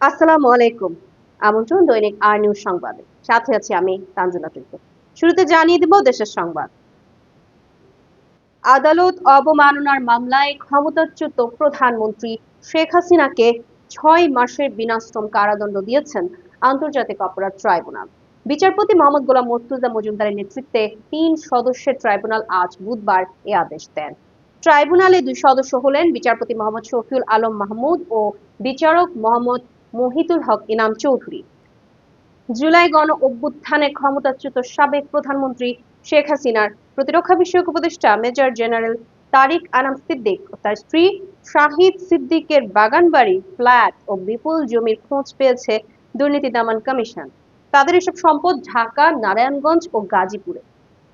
আসসালামু আলাইকুম। আমন্ত্রণ দৈনিক আর নিউজ সংবাদে। সাথে আছি আমি শুরুতে জানিয়ে দেব দেশের সংবাদ। আদালত অবমাননার মামলায় ক্ষমতাচ্যুত প্রধানমন্ত্রী শেখ হাসিনাকে ছয় মাসের বিনাশ্রম কারাদণ্ড দিয়েছেন আন্তর্জাতিক অপরাধ ট্রাইব্যুনাল। বিচারপতি মোহাম্মদ গোলাম মর্তুজা মজুমদারের নেতৃত্বে তিন সদস্যের ট্রাইব্যুনাল আজ বুধবার এ আদেশ দেন। ট্রাইব্যুনালে দুই সদস্য হলেন বিচারপতি মোহাম্মদ শফিউল আলম মাহমুদ ও বিচারক মোহাম্মদ মহিতুল হক ইনাম চৌধুরী। জুলাই গণ অভ্যুত্থানে ক্ষমতাচ্যুত সাবেক প্রধানমন্ত্রী শেখ হাসিনার প্রতিরক্ষা বিষয়ক উপদেষ্টা মেজর জেনারেল তারিক আনাম সিদ্দিক ও তার স্ত্রী শাহিদ সিদ্দিকের বাগানবাড়ি ফ্ল্যাট ও বিপুল জমির খোঁজ পেয়েছে দুর্নীতি দমন কমিশন। তাদের এসব সম্পদ ঢাকা, নারায়ণগঞ্জ ও গাজীপুরে।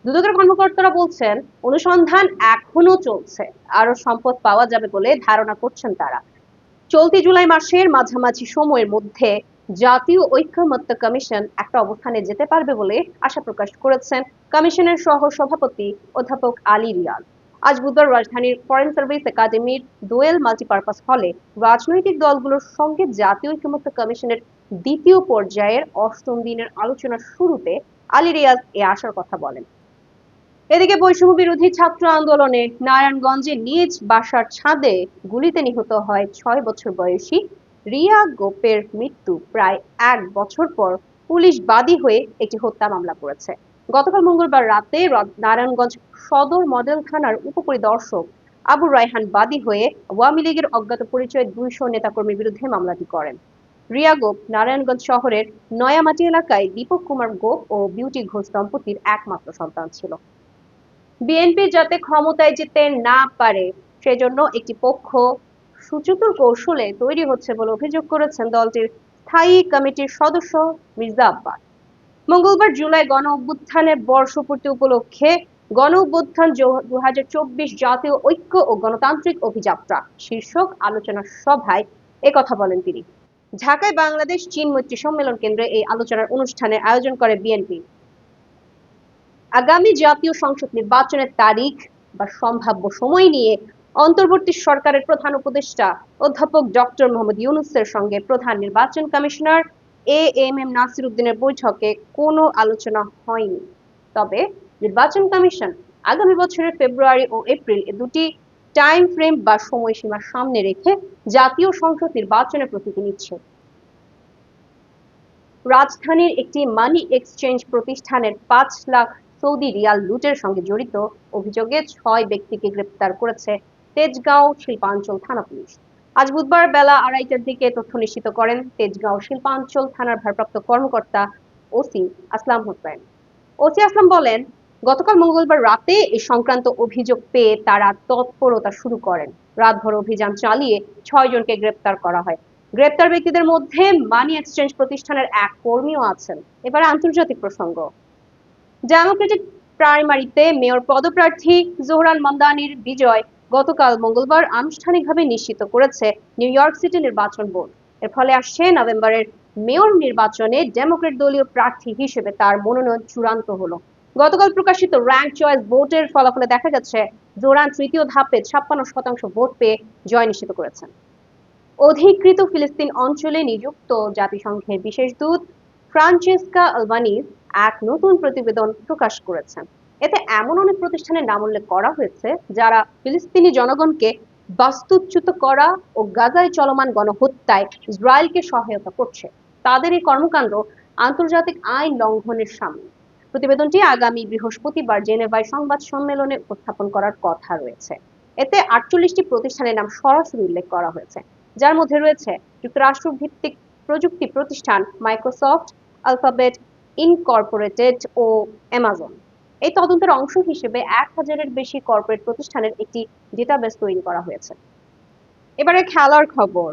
দুদকের কর্মকর্তারা বলছেন, অনুসন্ধান এখনও চলছে। আরও সম্পদ পাওয়া যাবে বলে ধারণা করছেন তারা। চলতি জুলাই মাসের মাঝামাঝি সময়ের মধ্যে জাতীয় ঐক্যমত্য কমিশন একটা অবস্থানে যেতে পারবে বলে আশা প্রকাশ করেছেন কমিশনের সহ সভাপতি অধ্যাপক আলী রিয়াল। আজ বুধবার রাজধানীর ফরেন সার্ভিস একাডেমির দোয়েল মাল্টিপারপাস হলে রাজনৈতিক দলগুলোর সঙ্গে জাতীয় ঐক্যমত্য কমিশনের দ্বিতীয় পর্যায়ের অষ্টম দিনের আলোচনার শুরুতে আলী রিয়াজ এ আসার কথা বলেন। এদিকে বৈষম্য বিরোধী ছাত্র আন্দোলনে নারায়ণগঞ্জে নিজ বাসার ছাদে গুলিতে নিহত হয় ছয় বছর বয়সী রিয়া গোপের মৃত্যু প্রায় এক বছর পর পুলিশ বাদী হয়ে একটি হত্যা মামলা করেছে। গতকাল মঙ্গলবার রাতে নারায়ণগঞ্জ সদর মডেল থানার উপপরিদর্শক আবু রায়হান বাদী হয়ে আওয়ামী লীগের অজ্ঞাত পরিচয় দুইশো নেতাকর্মীর বিরুদ্ধে মামলাটি করেন। রিয়া গোপ নারায়ণগঞ্জ শহরের নয়ামাটি এলাকায় দীপক কুমার গোপ ও বিউটি ঘোষ দম্পতির একমাত্র সন্তান ছিল। বিএনপি যাতে ক্ষমতায় যেতে না পারে, সেজন্য একটি পক্ষ সুচতুর কৌশলে তৈরি হচ্ছে বলে অভিযোগ করেছেন দলটির স্থায়ী কমিটির সদস্য মির্জা আব্বাস। মঙ্গলবার জুলাই গণ অভ্যুত্থানের বর্ষপূর্তি উপলক্ষে গণ অভ্যুত্থান দু জাতীয় ঐক্য ও গণতান্ত্রিক অভিযাত্রা শীর্ষক আলোচনা সভায় একথা বলেন তিনি। ঢাকায় বাংলাদেশ চীন মৈত্রী সম্মেলন কেন্দ্রে এই আলোচনার অনুষ্ঠানের আয়োজন করে বিএনপি। আগামী জাতীয় সংসদ নির্বাচনের তারিখ বা সম্ভাব্য সময় নিয়ে অন্তর্বর্তী সরকারের প্রধান উপদেষ্টা অধ্যাপক ডক্টর মোহাম্মদ ইউনুসের সঙ্গে প্রধান নির্বাচন commissioner A M M Nasir উদ্দিনের বৈঠকে কোনো আলোচনা হয়নি। তবে নির্বাচন কমিশন আগামী বছরের ফেব্রুয়ারি ও এপ্রিল এ দুটি টাইম ফ্রেম বা সময়সীমা সামনে রেখে জাতীয় সংসদ নির্বাচনের প্রস্তুতি নিচ্ছে। রাজধানীর একটি মানি এক্সচেঞ্জ প্রতিষ্ঠানের পাঁচ লাখ সৌদি রিয়াল লুটের সঙ্গে জড়িত অভিযোগে ছয় ব্যক্তিকে গ্রেপ্তার করেছে তেজগাঁও শিল্পাঞ্চল থানা পুলিশ। আজ বুধবার বেলা আড়াইটার দিকে তথ্য নিশ্চিত করেন তেজগাঁও শিল্পাঞ্চল থানার ভারপ্রাপ্ত কর্মকর্তা ওসি আসলাম হোসেন। ওসি আসলাম বলেন, গতকাল মঙ্গলবার রাতে এই সংক্রান্ত অভিযোগ পেয়ে তারা তৎপরতা শুরু করেন। রাতভর অভিযান চালিয়ে ছয় জনকে গ্রেপ্তার করা হয়। গ্রেপ্তার ব্যক্তিদের মধ্যে মানি এক্সচেঞ্জ প্রতিষ্ঠানের এক কর্মীও আছেন। এবারে আন্তর্জাতিক প্রসঙ্গ। ডেমোক্রেটিক প্রাইমারিতে মেয়র পদপ্রার্থী জোহরান মামদানির বিজয় গতকাল মঙ্গলবার আনুষ্ঠানিকভাবে নিশ্চিত করেছে নিউ ইয়র্ক সিটি নির্বাচন বোর্ড। এর ফলে আসছে নভেম্বরের মেয়র নির্বাচনে ডেমোক্রেট দলীয় প্রার্থী হিসেবে তার মনোনয়ন চূড়ান্ত হলো। গতকাল প্রকাশিত র্যাঙ্ক চয়েস ভোটের ফলাফলে দেখা গেছে জোরান তৃতীয় ধাপে ছাপ্পান্ন শতাংশ ভোট পেয়ে জয় নিশ্চিত করেছেন। অধিকৃত ফিলিস্তিন অঞ্চলে নিযুক্ত জাতিসংঘের বিশেষ দূত ফ্রান্সেসকা আলবানিজ এক নতুন প্রতিবেদন প্রকাশ করেছেন। এতে এমন অনেক প্রতিষ্ঠানের নাম উল্লেখ করা হয়েছে, যারা ফিলিস্তিনি জনগণকে বাস্তুচ্যুত করা ও গাজায় চলমান গণহত্যায় ইসরায়েলকে সহায়তা করছে। তাদের এই কর্মকাণ্ড আন্তর্জাতিক আইন লঙ্ঘনের সামনে। প্রতিবেদনটি আগামী বৃহস্পতিবার জেনেভায় সংবাদ সম্মেলনে উপস্থাপন করার কথা রয়েছে। এতে আটচল্লিশটি প্রতিষ্ঠানের নাম সরাসরি উল্লেখ করা হয়েছে, যার মধ্যে রয়েছে যুক্তরাষ্ট্র ভিত্তিক প্রযুক্তি প্রতিষ্ঠান মাইক্রোসফট আলফাবেট ইনকর্পোরেটেড ও অ্যামাজন এই তদন্তের অংশ হিসেবে এক হাজারের বেশি কর্পোরেট প্রতিষ্ঠানের একটি ডেটাবেস তৈরি করা হয়েছে। এবারে খেলার খবর।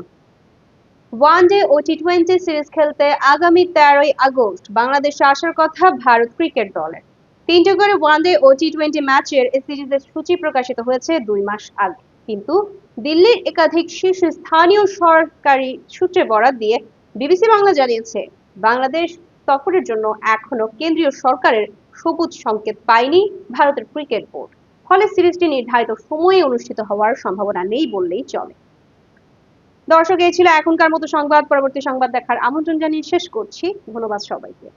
ওয়ানডে ও টি টোয়েন্টি সিরিজ খেলতে আগামী তেরোই আগস্ট বাংলাদেশে আসার কথা ভারত ক্রিকেট দলের তিনটে করে ওয়ান ডে ও টি টোয়েন্টি ম্যাচের এই সিরিজের সূচি প্রকাশিত হয়েছে দুই মাস আগে। কিন্তু দিল্লির একাধিক শীর্ষ স্থানীয় সরকারি সূত্রে বরাত দিয়ে বিবিসি বাংলা জানিয়েছে বাংলাদেশ সফরের জন্য এখনও কেন্দ্রীয় সরকারের সবুজ সংকেত পায়নি ভারতের ক্রিকেট বোর্ড। ফলে সিরিজটি নির্ধারিত সময়ে অনুষ্ঠিত হওয়ার সম্ভাবনা নেই বললেই চলে। দর্শক, এই ছিল এখনকার মতো সংবাদ। পরবর্তী সংবাদ দেখার আমন্ত্রণ জানিয়ে শেষ করছি। ধন্যবাদ সবাইকে।